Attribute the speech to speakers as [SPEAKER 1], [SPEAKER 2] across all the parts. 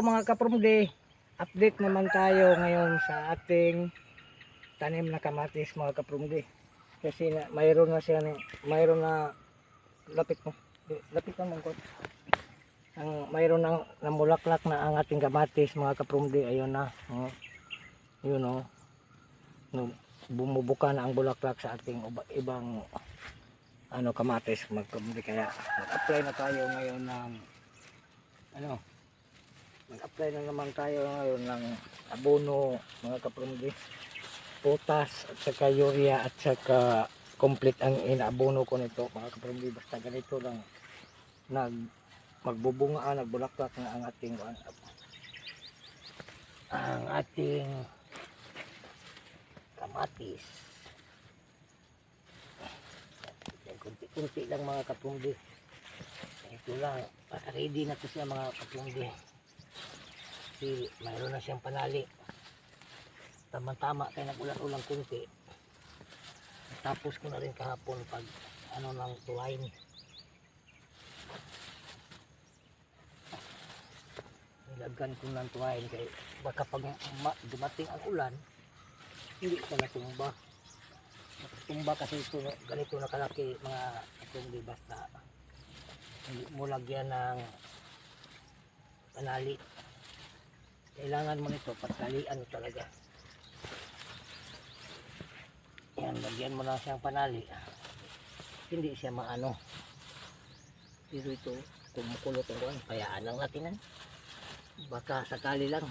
[SPEAKER 1] mga kaprumdi, update naman tayo ngayon sa ating tanim na kamatis mga kaprumdi. Kasi na, mayroon na siya, mayroon na, lapit mo, lapit naman ko. Ang mayroon na namulaklak na ang ating kamatis mga kaprumdi, ayun na. Oh. Yun oh. No, bumubuka na ang bulaklak sa ating ibang ano kamatis mga kaprumdi. Kaya nag-apply na tayo ngayon ng ano Nag-apply na naman tayo ngayon ng abono mga kaprumdi. Potas at saka urea at saka complete ang inaabono ko nito mga kaprumdi. Basta ganito lang nag magbubunga ah, nagbulaklak na ang ating ang, ating kamatis. Kunti-kunti lang mga kaprumdi. Ito lang, ready na to siya mga kaprumdi kasi mayroon na siyang panali. Tama-tama kaya nag-ulan-ulang kunti. Tapos ko na rin kahapon pag ano ng tuwain. Nilagyan ko ng tuwain kaya baka pag ma- dumating ang ulan hindi ka natumba. Tumba kasi ito ganito na kalaki mga itong basta. Hindi mo lagyan ng panali kailangan mo nito patalian talaga. Yan lagyan mo na siyang panali. Hindi siya maano. Pero ito kumukulot ang kuwan kayaan lang natin yan. Baka sakali lang.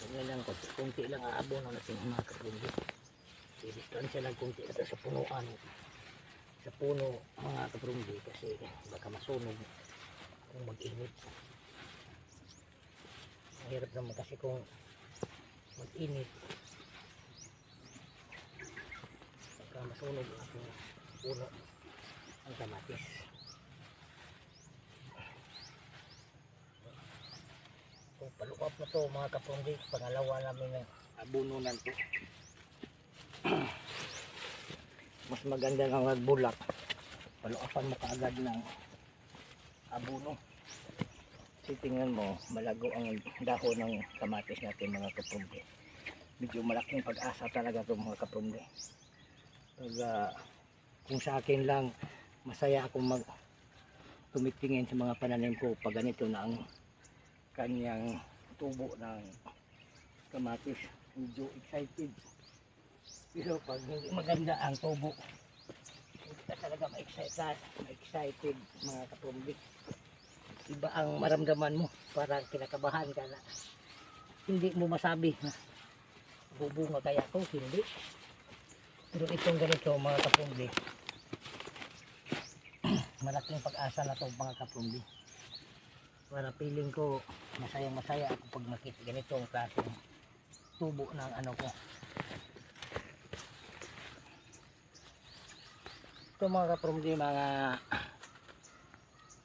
[SPEAKER 1] Ganyan lang kunti, kunti lang aabo na natin mga kapundi. Distansya lang kunti ito sa punuan. Sa puno mga kaprumdi kasi baka masunog mag-init. Mahirap naman kasi kung mag-init. Baka masunog ang ating puno ang kamatis. Palukap na to mga kapundi, pangalawa namin ng abuno na to. Mas maganda nga magbulak. Palukapan mo kaagad ng abuno. Kasi tingnan mo, malago ang dahon ng kamatis natin mga kapumbi. Medyo malaking pag-asa talaga ito mga kapumbi. Pag, ah, kung sa akin lang, masaya akong mag tumitingin sa mga pananim ko pag ganito na ang kanyang tubo ng kamatis. Medyo excited. Pero pag hindi maganda ang tubo, hindi ka talaga ma-excited, ma-excited mga kapumbi iba ang maramdaman mo. Parang kinakabahan ka na. Hindi mo masabi na bubunga kaya ko hindi. Pero itong ganito mga kapumbi malaking pag-asa na to mga kapumbi para feeling ko masayang masaya ako pag makita ganito ang klaseng tubo ng ano ko. Ito mga kapumbi mga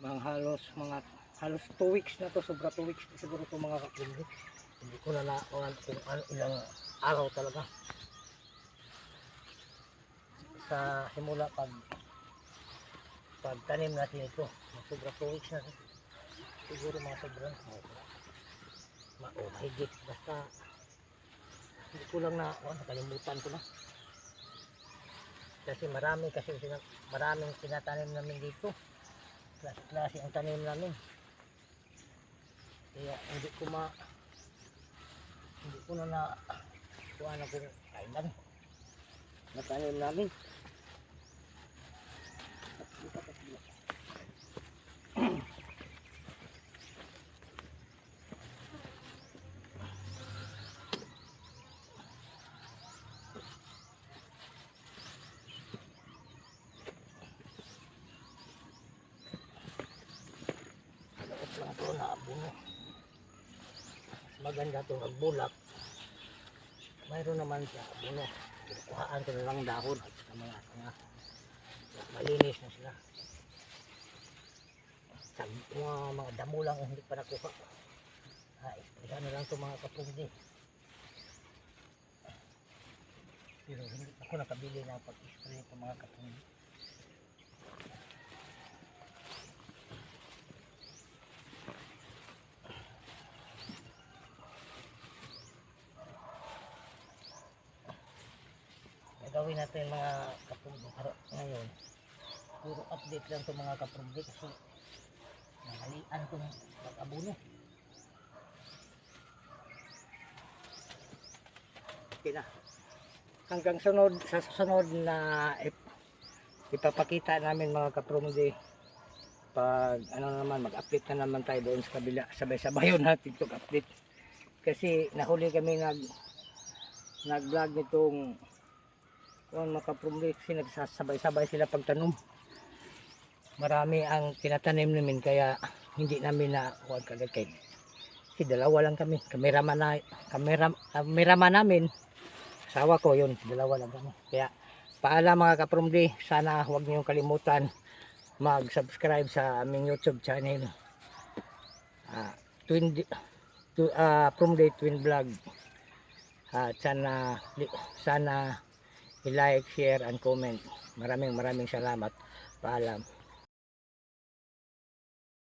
[SPEAKER 1] mga halos mga halos 2 weeks na to sobra 2 weeks siguro to mga kapindi hindi ko na nakuhan kung ano, ilang araw talaga. Sa simula pag pagtanim natin ito sobra 2 weeks na to. siguro mga sobra ma oh, mahigit. Basta hindi ko lang na oh, nakalimutan ko na. Kasi marami kasi maraming tinatanim namin dito klase-klase ang tanim namin. Kaya hindi ko ma hindi ko na na kuha na kung kailan na tanim namin. Laot lang to na abuno. Mas maganda to magbulak. Mayroon naman siya abuno. Kuhaan ko na lang dahon at saka mga mga malinis na sila. Sa mga, mga damo lang ang hindi pa nakuha. Ah, isprehan na lang to mga kapungdi. Pero hindi ako nakabili ng pag-spray ito mga kapungdi. Gagawin natin mga kaprumdi Pero ngayon. Puro update lang to mga kaprumdi kasi nahalian tong pag-abuno okay na. Hanggang sunod sa susunod na ip- ipapakita namin mga kaprumdi pag ano naman mag-update na naman tayo doon sa kabila sabay-sabay yun natin itong update. Kasi nahuli kami nag nag-vlog nitong kung makaprumli kasi nagsasabay-sabay sila pagtanom marami ang tinatanim namin kaya hindi namin na huwag kagad kay kasi dalawa lang kami. Kameraman na kamera, kameraman namin. Asawa ko yun dalawa lang kami. Kaya paalam mga kaprumli sana huwag niyong kalimutan mag-subscribe sa aming YouTube channel. Ah, twin to ah from twin vlog. At sana sana i-like, share and comment. Maraming maraming salamat. Paalam.